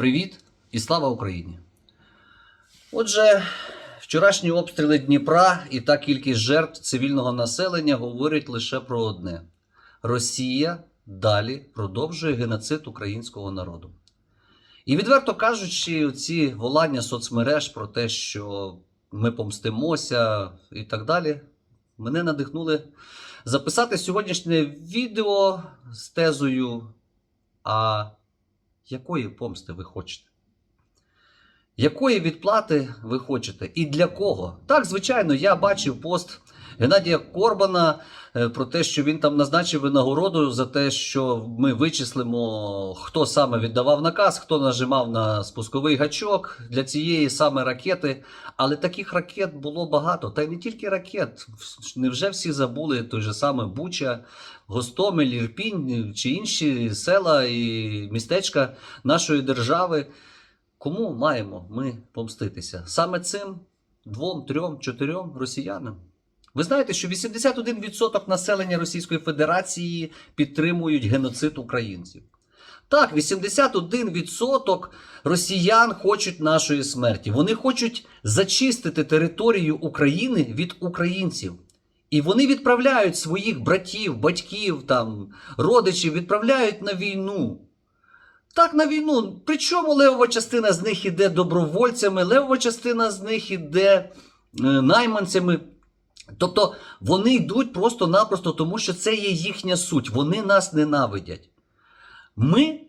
Привіт і слава Україні! Отже, вчорашні обстріли Дніпра і та кількість жертв цивільного населення говорять лише про одне: Росія далі продовжує геноцид українського народу. І відверто кажучи, ці волання соцмереж про те, що ми помстимося і так далі, мене надихнули записати сьогоднішнє відео з тезою. А якої помсти ви хочете? Якої відплати ви хочете? І для кого? Так, звичайно, я бачив пост Геннадія Корбана е, про те, що він там назначив винагороду за те, що ми вичислимо, хто саме віддавав наказ, хто нажимав на спусковий гачок для цієї саме ракети. Але таких ракет було багато. Та й не тільки ракет. Невже всі забули той же саме Буча, Гостомель, Ірпінь чи інші села і містечка нашої держави? Кому маємо ми помститися? Саме цим двом, трьом, чотирьом росіянам. Ви знаєте, що 81% населення Російської Федерації підтримують геноцид українців. Так, 81% росіян хочуть нашої смерті. Вони хочуть зачистити територію України від українців. І вони відправляють своїх братів, батьків, там, родичів, відправляють на війну. Так, на війну. Причому левова частина з них іде добровольцями, левова частина з них іде е, найманцями. Тобто вони йдуть просто-напросто, тому що це є їхня суть. Вони нас ненавидять. Ми,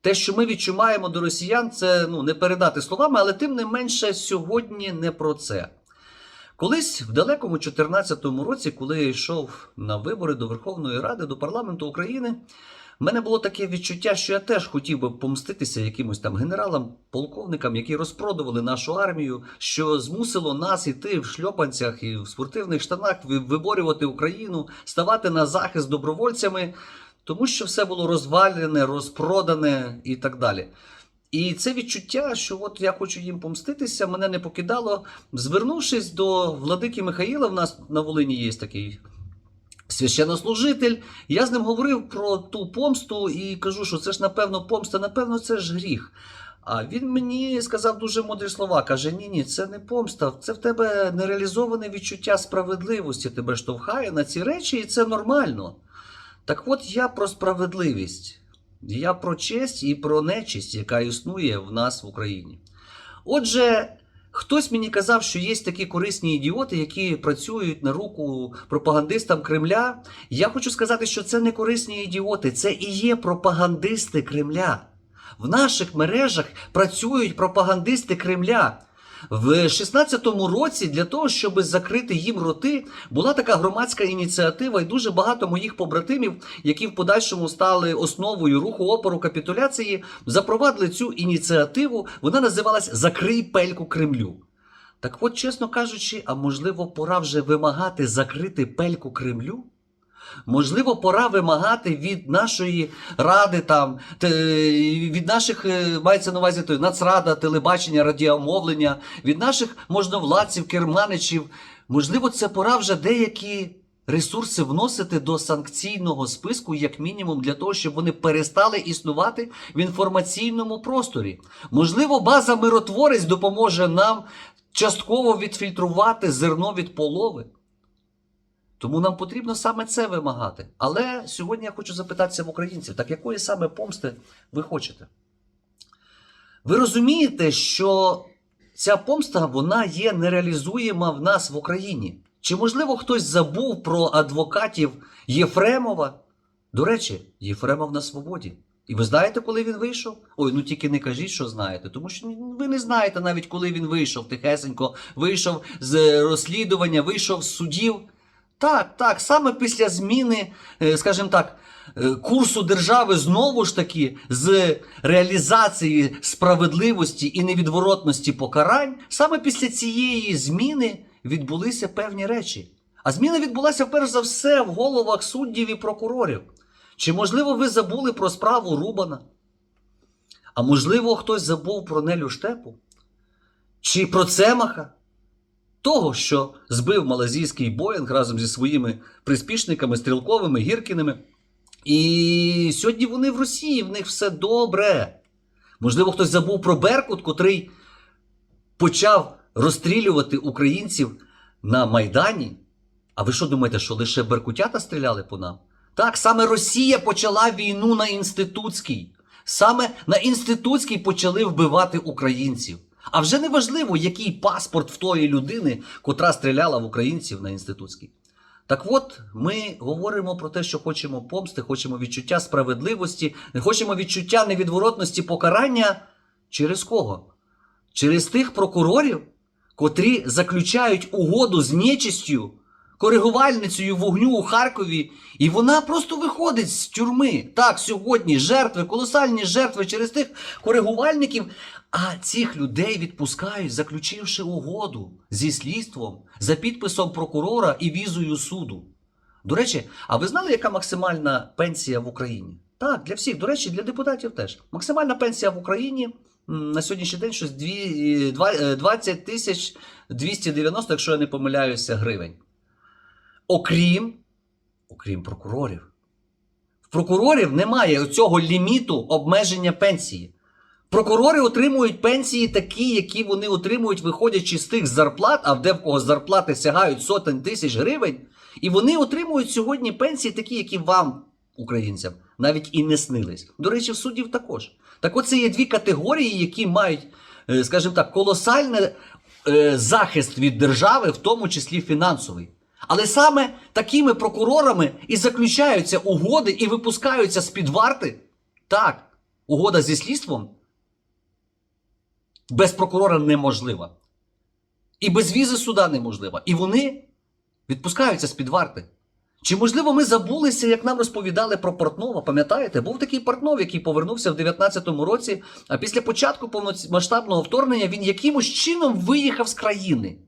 те, що ми відчуваємо до росіян, це ну, не передати словами, але тим не менше сьогодні не про це. Колись в далекому 2014 році, коли я йшов на вибори до Верховної Ради, до парламенту України, в мене було таке відчуття, що я теж хотів би помститися якимось там генералам, полковникам, які розпродували нашу армію, що змусило нас іти в шльопанцях і в спортивних штанах виборювати Україну, ставати на захист добровольцями, тому що все було розвалене, розпродане і так далі. І це відчуття, що от я хочу їм помститися, мене не покидало. Звернувшись до владики Михаїла, в нас на Волині є такий священнослужитель, я з ним говорив про ту помсту і кажу, що це ж напевно помста, напевно, це ж гріх. А він мені сказав дуже мудрі слова. Каже: ні, ні, це не помста, це в тебе нереалізоване відчуття справедливості, тебе штовхає на ці речі, і це нормально. Так от я про справедливість, я про честь і про нечисть, яка існує в нас в Україні. Отже, хтось мені казав, що є такі корисні ідіоти, які працюють на руку пропагандистам Кремля. Я хочу сказати, що це не корисні ідіоти, це і є пропагандисти Кремля. В наших мережах працюють пропагандисти Кремля. В 16-му році для того, щоб закрити їм роти, була така громадська ініціатива, і дуже багато моїх побратимів, які в подальшому стали основою руху опору капітуляції, запровадили цю ініціативу. Вона називалась Закрий пельку Кремлю. Так от, чесно кажучи, а можливо, пора вже вимагати закрити пельку Кремлю? Можливо, пора вимагати від нашої ради, там, від наших, е, мається на увазі той, нацрада, телебачення, радіомовлення, від наших можновладців, керманичів. Можливо, це пора вже деякі ресурси вносити до санкційного списку, як мінімум, для того, щоб вони перестали існувати в інформаційному просторі. Можливо, база миротворець допоможе нам частково відфільтрувати зерно від полови. Тому нам потрібно саме це вимагати. Але сьогодні я хочу запитатися в українців: так якої саме помсти ви хочете? Ви розумієте, що ця помста вона є нереалізуєма в нас в Україні? Чи можливо хтось забув про адвокатів Єфремова? До речі, Єфремов на свободі. І ви знаєте, коли він вийшов? Ой, ну тільки не кажіть, що знаєте, тому що ви не знаєте навіть, коли він вийшов тихесенько, вийшов з розслідування, вийшов з судів. Так, так, саме після зміни, е, скажімо так, е, курсу держави знову ж таки з реалізації справедливості і невідворотності покарань, саме після цієї зміни відбулися певні речі. А зміна відбулася перш за все в головах суддів і прокурорів. Чи можливо ви забули про справу Рубана? А можливо, хтось забув про Нелю Штепу? Чи про Цемаха? Того, що збив малазійський Боїнг разом зі своїми приспішниками, стрілковими, гіркіними. І сьогодні вони в Росії, в них все добре. Можливо, хтось забув про Беркут, котрий почав розстрілювати українців на Майдані. А ви що думаєте, що лише беркутята стріляли по нам? Так, саме Росія почала війну на інститутській. Саме на інститутській почали вбивати українців. А вже не важливо, який паспорт в тої людини, котра стріляла в українців на інститутській. Так от, ми говоримо про те, що хочемо помсти, хочемо відчуття справедливості, хочемо відчуття невідворотності покарання. Через кого? Через тих прокурорів, котрі заключають угоду з нечистю, коригувальницею вогню у Харкові, і вона просто виходить з тюрми. Так, сьогодні жертви, колосальні жертви через тих коригувальників. А цих людей відпускають, заключивши угоду зі слідством за підписом прокурора і візою суду. До речі, а ви знали, яка максимальна пенсія в Україні? Так, для всіх, до речі, для депутатів теж. Максимальна пенсія в Україні на сьогоднішній день щось дві- два- е, 20 тисяч 290, якщо я не помиляюся, гривень. Окрім, окрім прокурорів. В прокурорів немає цього ліміту обмеження пенсії. Прокурори отримують пенсії такі, які вони отримують, виходячи з тих зарплат, а де в кого зарплати сягають сотень тисяч гривень. І вони отримують сьогодні пенсії такі, які вам, українцям, навіть і не снились. До речі, в суддів також. Так от це є дві категорії, які мають, е, скажімо так, колосальний е, захист від держави, в тому числі фінансовий. Але саме такими прокурорами і заключаються угоди і випускаються з-під варти. Так, угода зі слідством без прокурора неможлива. І без візи суда неможлива. І вони відпускаються з-під варти. Чи можливо ми забулися, як нам розповідали про Портнова? Пам'ятаєте, був такий Портнов, який повернувся в 19-му році, а після початку повномасштабного вторгнення він якимось чином виїхав з країни.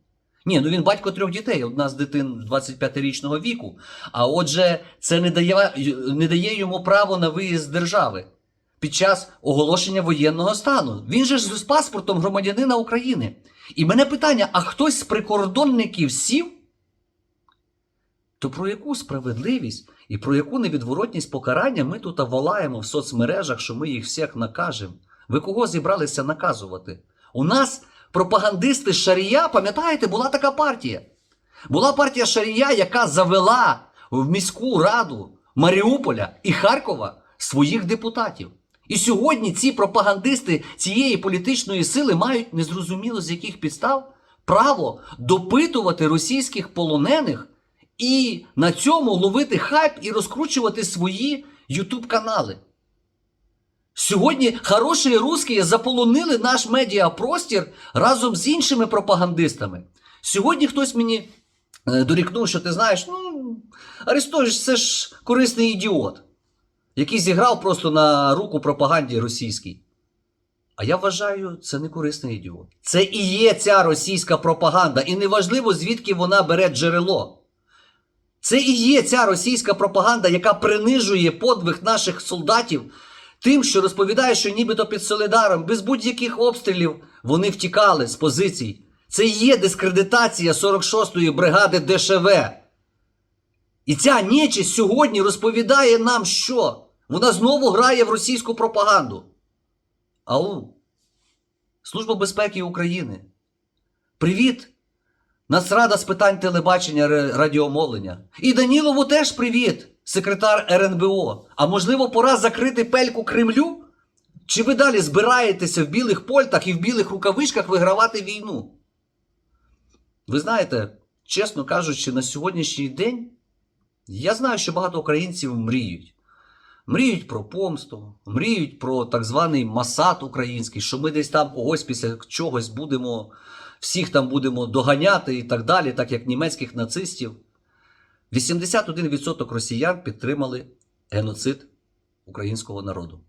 Ні, ну він батько трьох дітей, одна з дитин 25-річного віку. А отже, це не дає, не дає йому право на виїзд з держави під час оголошення воєнного стану. Він же ж з паспортом громадянина України. І мене питання: а хтось з прикордонників сів? То про яку справедливість і про яку невідворотність покарання ми тут волаємо в соцмережах, що ми їх всіх накажемо? Ви кого зібралися наказувати? У нас пропагандисти Шарія, пам'ятаєте, була така партія. Була партія Шарія, яка завела в міську раду Маріуполя і Харкова своїх депутатів. І сьогодні ці пропагандисти цієї політичної сили мають незрозуміло з яких підстав право допитувати російських полонених і на цьому ловити хайп і розкручувати свої ютуб канали. Сьогодні хороші русські заполонили наш медіапростір разом з іншими пропагандистами. Сьогодні хтось мені е, дорікнув, що ти знаєш, ну, Арестович це ж корисний ідіот, який зіграв просто на руку пропаганді російській. А я вважаю, це не корисний ідіот. Це і є ця російська пропаганда, і неважливо, звідки вона бере джерело. Це і є ця російська пропаганда, яка принижує подвиг наших солдатів тим, що розповідає, що нібито під Солидаром, без будь-яких обстрілів вони втікали з позицій. Це є дискредитація 46-ї бригади ДШВ. І ця нечисть сьогодні розповідає нам, що вона знову грає в російську пропаганду. Ау, Служба безпеки України. Привіт! Нацрада з питань телебачення радіомовлення. І Данілову теж привіт, секретар РНБО. А можливо, пора закрити пельку Кремлю? Чи ви далі збираєтеся в білих польтах і в білих рукавичках вигравати війну? Ви знаєте, чесно кажучи, на сьогоднішній день я знаю, що багато українців мріють. Мріють про помсту, мріють про так званий масад український, що ми десь там когось після чогось будемо, всіх там будемо доганяти і так далі, так як німецьких нацистів. 81% росіян підтримали геноцид українського народу.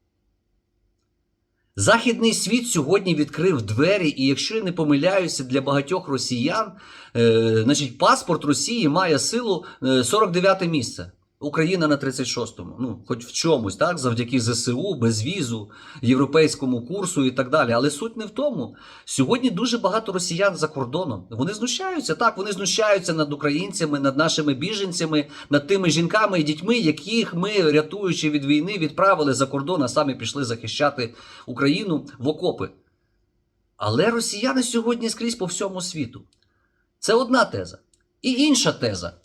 Західний світ сьогодні відкрив двері, і якщо я не помиляюся, для багатьох росіян, е, значить, паспорт Росії має силу е, 49 місце. Україна на 36-му. Ну, хоч в чомусь, так, завдяки ЗСУ, безвізу, європейському курсу і так далі. Але суть не в тому. Сьогодні дуже багато росіян за кордоном. Вони знущаються, так, вони знущаються над українцями, над нашими біженцями, над тими жінками і дітьми, яких ми, рятуючи від війни, відправили за кордон, а самі пішли захищати Україну в окопи. Але росіяни сьогодні скрізь по всьому світу. Це одна теза. І інша теза.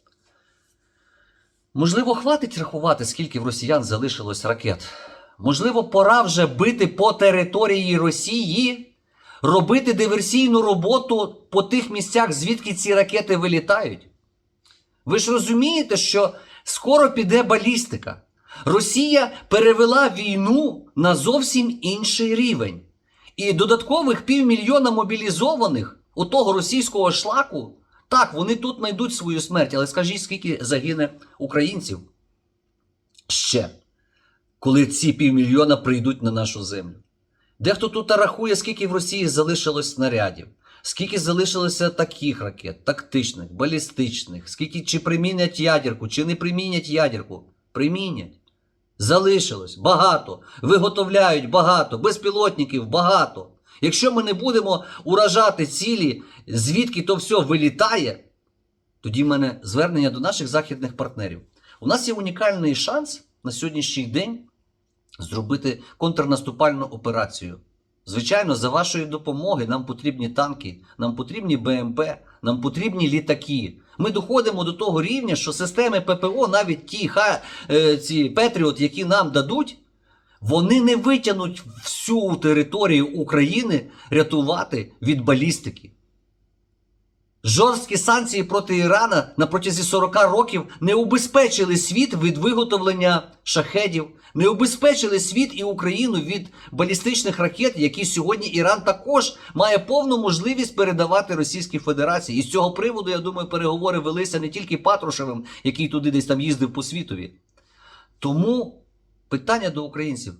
Можливо, хватить рахувати, скільки в росіян залишилось ракет. Можливо, пора вже бити по території Росії, робити диверсійну роботу по тих місцях, звідки ці ракети вилітають. Ви ж розумієте, що скоро піде балістика. Росія перевела війну на зовсім інший рівень. І додаткових півмільйона мобілізованих у того російського шлаку, так, вони тут знайдуть свою смерть, але скажіть, скільки загине українців ще, коли ці півмільйона прийдуть на нашу землю. Дехто тут рахує, скільки в Росії залишилось снарядів, скільки залишилося таких ракет, тактичних, балістичних, скільки чи примінять ядерку, чи не примінять ядерку. Примінять. Залишилось багато, виготовляють багато, безпілотників багато. Якщо ми не будемо уражати цілі, звідки то все вилітає, тоді в мене звернення до наших західних партнерів. У нас є унікальний шанс на сьогоднішній день зробити контрнаступальну операцію. Звичайно, за вашої допомоги нам потрібні танки, нам потрібні БМП, нам потрібні літаки. Ми доходимо до того рівня, що системи ППО, навіть ті ха, е, ці Петріот, які нам дадуть, вони не витягнуть всю територію України рятувати від балістики. Жорсткі санкції проти Ірана на протязі 40 років не убезпечили світ від виготовлення шахедів, не убезпечили світ і Україну від балістичних ракет, які сьогодні Іран також має повну можливість передавати Російській Федерації. І з цього приводу, я думаю, переговори велися не тільки Патрушевим, який туди десь там їздив по світові. Тому питання до українців.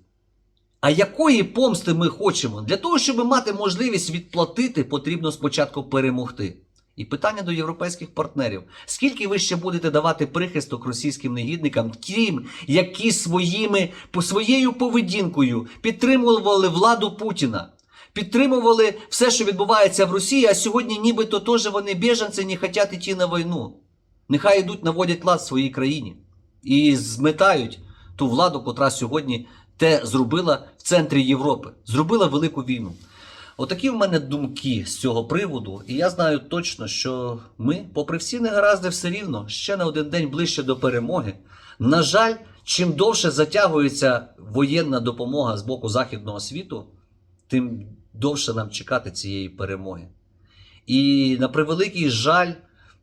А якої помсти ми хочемо? Для того, щоб мати можливість відплатити, потрібно спочатку перемогти. І питання до європейських партнерів: скільки ви ще будете давати прихисток російським негідникам, тим, які своїми по своєю поведінкою підтримували владу Путіна, підтримували все, що відбувається в Росії, а сьогодні нібито теж вони біженці не хочуть йти на війну. Нехай йдуть, наводять лад в своїй країні і зметають ту владу, котра сьогодні те зробила в центрі Європи, зробила велику війну. Отакі в мене думки з цього приводу, і я знаю точно, що ми, попри всі негаразди, все рівно ще на один день ближче до перемоги. На жаль, чим довше затягується воєнна допомога з боку західного світу, тим довше нам чекати цієї перемоги. І на превеликий жаль,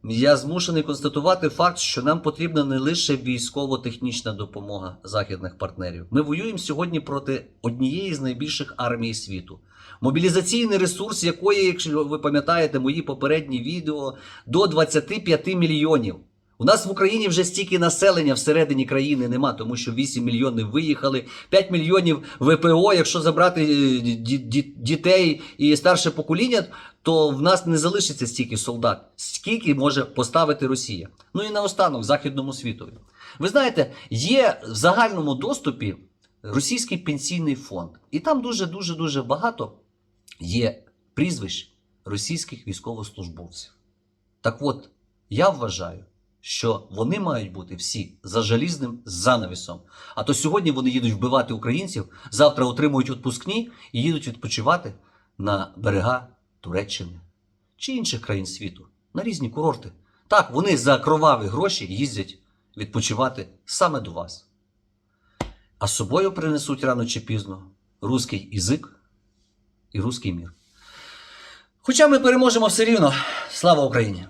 я змушений констатувати факт, що нам потрібна не лише військово-технічна допомога західних партнерів. Ми воюємо сьогодні проти однієї з найбільших армій світу. Мобілізаційний ресурс, якої, якщо ви пам'ятаєте мої попередні відео, до 25 мільйонів. У нас в Україні вже стільки населення всередині країни нема, тому що 8 мільйонів виїхали, 5 мільйонів ВПО. Якщо забрати е, ді- ді- дітей і старше покоління, то в нас не залишиться стільки солдат, скільки може поставити Росія. Ну і наостанок західному світові. Ви знаєте, є в загальному доступі російський пенсійний фонд, і там дуже дуже дуже багато є прізвищ російських військовослужбовців. Так от, я вважаю, що вони мають бути всі за жалізним занавісом. А то сьогодні вони їдуть вбивати українців, завтра отримують відпускні і їдуть відпочивати на берега Туреччини чи інших країн світу, на різні курорти. Так, вони за кроваві гроші їздять відпочивати саме до вас. А з собою принесуть рано чи пізно руський язик і руський мір. Хоча ми переможемо все рівно. Слава Україні!